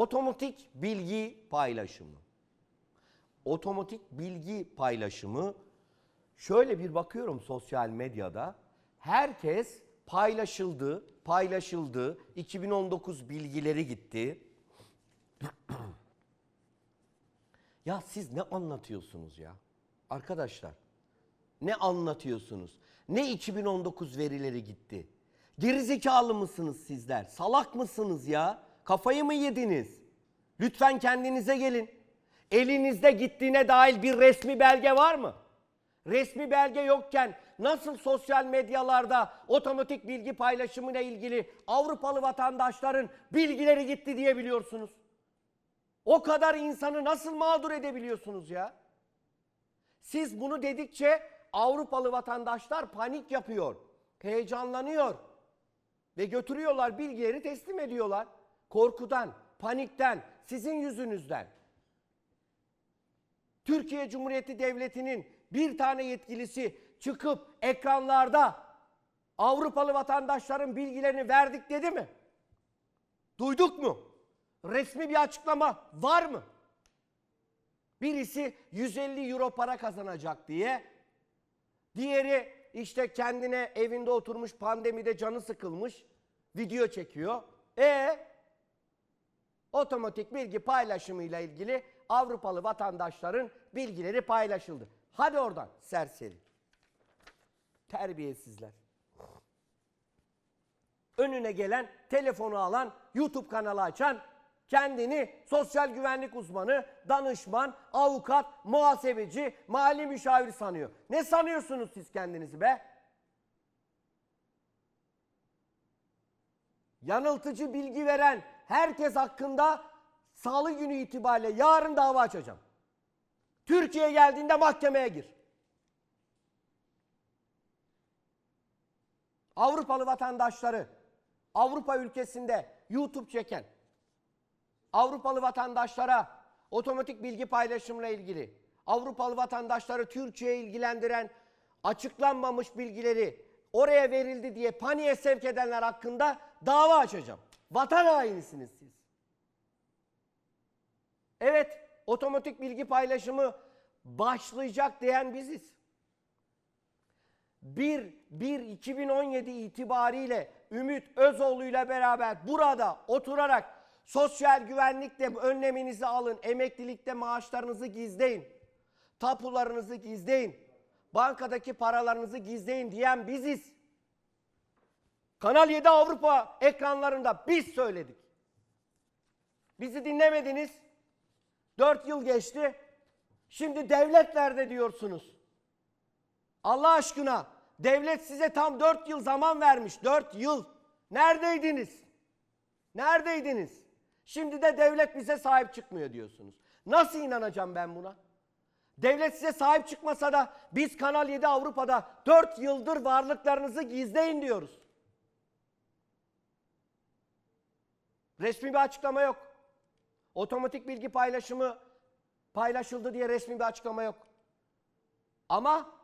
Otomatik bilgi paylaşımı. Otomatik bilgi paylaşımı şöyle bir bakıyorum sosyal medyada. Herkes paylaşıldı, paylaşıldı. 2019 bilgileri gitti. ya siz ne anlatıyorsunuz ya? Arkadaşlar ne anlatıyorsunuz? Ne 2019 verileri gitti? Gerizekalı mısınız sizler? Salak mısınız ya? Kafayı mı yediniz? Lütfen kendinize gelin. Elinizde gittiğine dair bir resmi belge var mı? Resmi belge yokken nasıl sosyal medyalarda otomatik bilgi paylaşımıyla ilgili Avrupalı vatandaşların bilgileri gitti diyebiliyorsunuz? O kadar insanı nasıl mağdur edebiliyorsunuz ya? Siz bunu dedikçe Avrupalı vatandaşlar panik yapıyor, heyecanlanıyor ve götürüyorlar bilgileri teslim ediyorlar. Korkudan, panikten, sizin yüzünüzden. Türkiye Cumhuriyeti Devleti'nin bir tane yetkilisi çıkıp ekranlarda Avrupalı vatandaşların bilgilerini verdik dedi mi? Duyduk mu? Resmi bir açıklama var mı? Birisi 150 euro para kazanacak diye, diğeri işte kendine evinde oturmuş pandemide canı sıkılmış video çekiyor. E otomatik bilgi paylaşımıyla ilgili Avrupalı vatandaşların bilgileri paylaşıldı. Hadi oradan serseri. Terbiyesizler. Önüne gelen telefonu alan, YouTube kanalı açan, kendini sosyal güvenlik uzmanı, danışman, avukat, muhasebeci, mali müşavir sanıyor. Ne sanıyorsunuz siz kendinizi be? Yanıltıcı bilgi veren herkes hakkında salı günü itibariyle yarın dava açacağım. Türkiye'ye geldiğinde mahkemeye gir. Avrupalı vatandaşları Avrupa ülkesinde YouTube çeken Avrupalı vatandaşlara otomatik bilgi paylaşımla ilgili Avrupalı vatandaşları Türkiye'ye ilgilendiren açıklanmamış bilgileri oraya verildi diye paniğe sevk edenler hakkında dava açacağım. Vatan hainisiniz siz. Evet, otomatik bilgi paylaşımı başlayacak diyen biziz. 1 1 2017 itibariyle Ümit Özoğlu ile beraber burada oturarak sosyal güvenlikte önleminizi alın, emeklilikte maaşlarınızı gizleyin, tapularınızı gizleyin, bankadaki paralarınızı gizleyin diyen biziz. Kanal 7 Avrupa ekranlarında biz söyledik. Bizi dinlemediniz. 4 yıl geçti. Şimdi devlet nerede diyorsunuz? Allah aşkına devlet size tam 4 yıl zaman vermiş. 4 yıl. Neredeydiniz? Neredeydiniz? Şimdi de devlet bize sahip çıkmıyor diyorsunuz. Nasıl inanacağım ben buna? Devlet size sahip çıkmasa da biz Kanal 7 Avrupa'da 4 yıldır varlıklarınızı gizleyin diyoruz. Resmi bir açıklama yok. Otomatik bilgi paylaşımı paylaşıldı diye resmi bir açıklama yok. Ama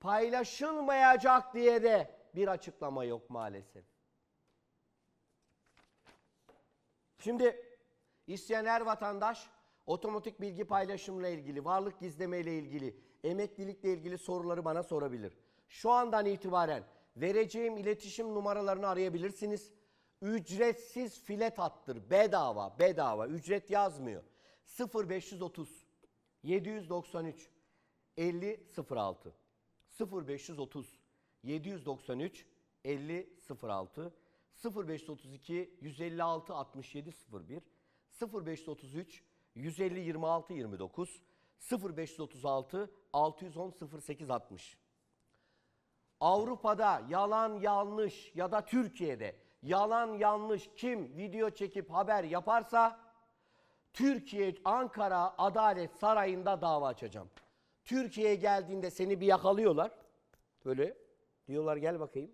paylaşılmayacak diye de bir açıklama yok maalesef. Şimdi isteyen her vatandaş otomatik bilgi paylaşımla ilgili, varlık gizleme ile ilgili, emeklilikle ilgili soruları bana sorabilir. Şu andan itibaren vereceğim iletişim numaralarını arayabilirsiniz. Ücretsiz filet hattır. Bedava, bedava. Ücret yazmıyor. 0530 793 50 06 0530 793 50 06 0532 156 67 01 0533 150 26 29 0536 610 08 60 Avrupa'da yalan yanlış ya da Türkiye'de yalan yanlış kim video çekip haber yaparsa Türkiye Ankara Adalet Sarayı'nda dava açacağım. Türkiye'ye geldiğinde seni bir yakalıyorlar. Böyle diyorlar gel bakayım.